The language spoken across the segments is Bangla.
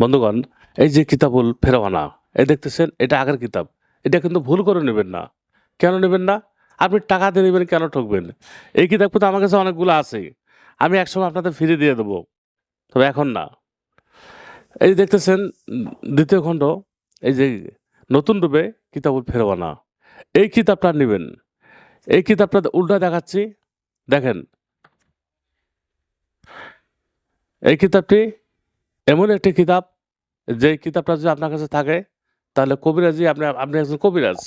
বন্ধুগণ, এই যে কিতাবুল ফেরওয়ানা, এই দেখতেছেন, এটা আগের কিতাব। এটা কিন্তু ভুল করে নেবেন না। কেন নেবেন না? আপনি টাকা দিয়ে নেবেন, কেন ঠকবেন? এই কিতাব কিন্তু আমার কাছে অনেকগুলো আছে। আমি একসময় আপনাদের ফিরে দিয়ে দেবো। তবে এখন না। এই দেখতেছেন, দ্বিতীয় খণ্ড, এই যে নতুন রূপে কিতাবুল ফেরওয়ানা। এই কিতাবটা নেবেন। এই কিতাবটা উল্টা দেখাচ্ছি। দেখেন। এই কিতাবটি এমন একটি কিতাব, যে কিতাবটা যদি আপনার কাছে থাকে, তাহলে কবিরাজি আপনি আপনি একজন কবিরাজ।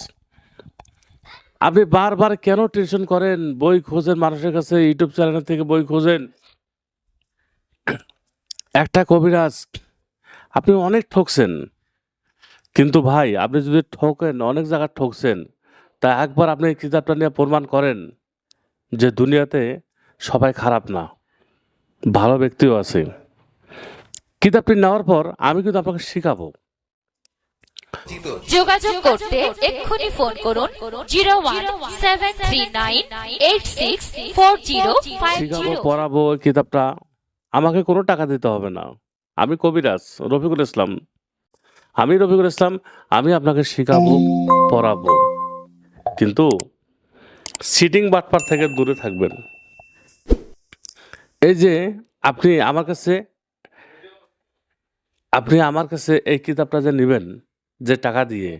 আপনি বারবার কেন টেনশন করেন? বই খোঁজেন, মানুষের কাছে ইউটিউব চ্যানেল থেকে বই খোঁজেন। একটা কবিরাজ, আপনি অনেক ঠকছেন। কিন্তু ভাই, আপনি যদি ঠকেন, অনেক জায়গায় ঠকছেন, তা একবার আপনি এই কিতাবটা নিয়ে প্রমাণ করেন যে দুনিয়াতে সবাই খারাপ না, ভালো ব্যক্তিও আছে। কিতাবটি নেওয়ার পর আমি কিন্তু আপনাকে শেখাবো। যোগাযোগ করতে এক্ষুনি ফোন করুন zero one seven three nine eight six four zero শিখাবো পড়াবো কিতাবটা। আমাকে কোনো টাকা দিতে হবে না। আমি কবিরাজ রফিকুল ইসলাম। আমি রফিকুল ইসলাম আমি আপনাকে শেখাবো পড়াবো। কিন্তু সিটিং বাটপার থেকে দূরে থাকবেন। এই যে আপনি আমার কাছে আপনি আমার কাছে এই কিতাবটা যে নেবেন, যে টাকা দিয়ে,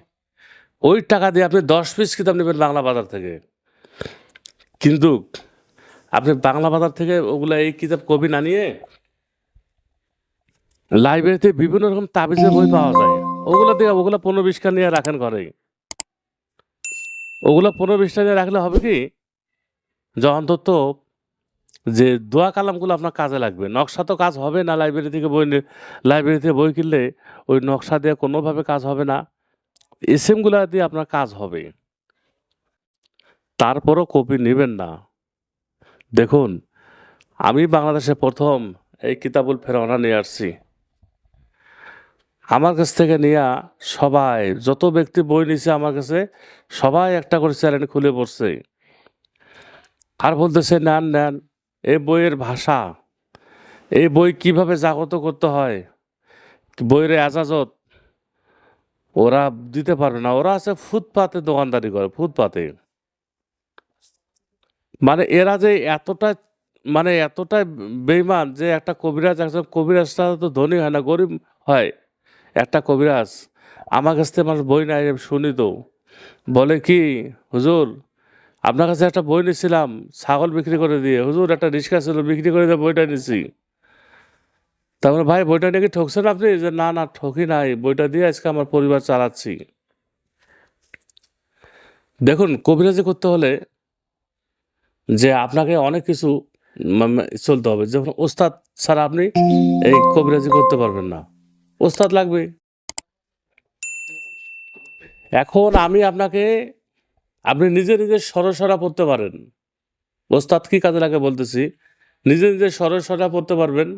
ওই টাকা দিয়ে আপনি দশ পিস কিতাব নেবেন বাংলা বাজার থেকে। কিন্তু আপনি বাংলা বাজার থেকে ওগুলো এই কিতাব কবি না নিয়ে লাইব্রেরিতে বিভিন্ন রকম তাবিজের বই পাওয়া যায়। ওগুলো দিয়ে ওগুলো পনেরো বিশটা নিয়ে রাখেন ঘরে। ওগুলো পনেরো বিশটা নিয়ে রাখলে হবে কি? যে অন্তত যে দোয়া কালামগুলো আপনার কাজে লাগবে। নকশা তো কাজ হবে না লাইব্রেরি থেকে বই লাইব্রেরি থেকে বই কিনলে ওই নকশা দিয়ে কোনোভাবে কাজ হবে না। এসএমগুলা দিয়ে আপনার কাজ হবে। তারপরও কপি নেবেন না। দেখুন, আমি বাংলাদেশে প্রথম এই কিতাবুল ফেরওয়ানা নিয়ে আসছি। আমার কাছ থেকে নিয়ে সবাই, যত ব্যক্তি বই নিছে আমার কাছে, সবাই একটা করে চ্যানেল খুলে পড়ছে আর বলতেছে, নেন নেন এই বইয়ের ভাষা, এই বই কীভাবে জাগত করতে হয়, বইয়ের এজাজত, ওরা দিতে পারবে না। ওরা আছে ফুটপাতে দোকানদারি করে, ফুটপাতে। মানে এরা যে এতটা মানে এতটা বেইমান যে একটা কবিরাজ, একজন কবিরাজটা তো ধনী হয় না, গরিব হয়। একটা কবিরাজ, আমার কাছ থেকে মানুষ বই নাই শুনি তো। বলে কি, হুজুর আপনার কাছে একটা বই নিয়েছিলাম ছাগল বিক্রি করে দিয়ে। হুজুর, একটা রিক্সা ছিল, বিক্রি করে দিয়ে বইটা নিছি। তারপরে ভাই, বইটা নিয়ে কি ঠকছেন আপনি? যে, না না, ঠকি নাই। বইটা দিয়ে আজকে আমার পরিবার চালাচ্ছি। দেখুন, কবিরাজি করতে হলে যে, আপনাকে অনেক কিছু চলতে হবে। যেমন ওস্তাদ ছাড়া আপনি এই কবিরাজি করতে পারবেন না। ওস্তাদ লাগবে। এখন আমি আপনাকে আপনি নিজে নিজে সরসরা পড়তে পারেন। ওস্তাদ কি কাজে লাগে বলতেছি, নিজে নিজে সরসরা পড়তে পারবেন,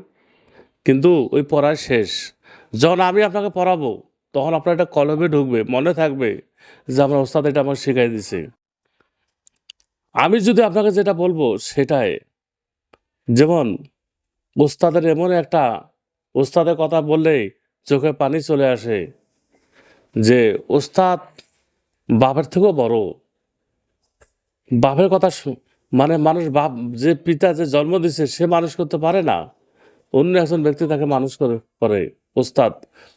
কিন্তু ওই পড়ার শেষ। যখন আমি আপনাকে পড়াবো, তখন আপনার একটা কলমে ঢুকবে, মনে থাকবে যে আমার ওস্তাদ এটা আমার শেখাই দিছে। আমি যদি আপনাকে যেটা বলব সেটাই, যেমন ওস্তাদের এমন একটা, ওস্তাদের কথা বললেই চোখে পানি চলে আসে যে, ওস্তাদ বাপের থেকেও বড়। বাপের কথা মানে মানুষ বাপ, যে পিতা যে জন্ম দিছে, সে মানুষ করতে পারে না। অন্য একজন ব্যক্তি তাকে মানুষ করে করে। ওস্তাদ,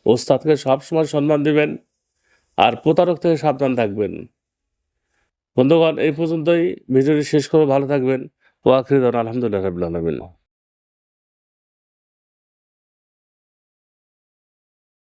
ওস্তাদকে সবসময় সম্মান দিবেন আর প্রতারক থেকে সাবধান থাকবেন। বন্ধুগণ, এই পর্যন্তই। ভিডিওটি শেষ করে ভালো থাকবেন। ও আখরিদান আলহামদুলিল্লাহ রবিল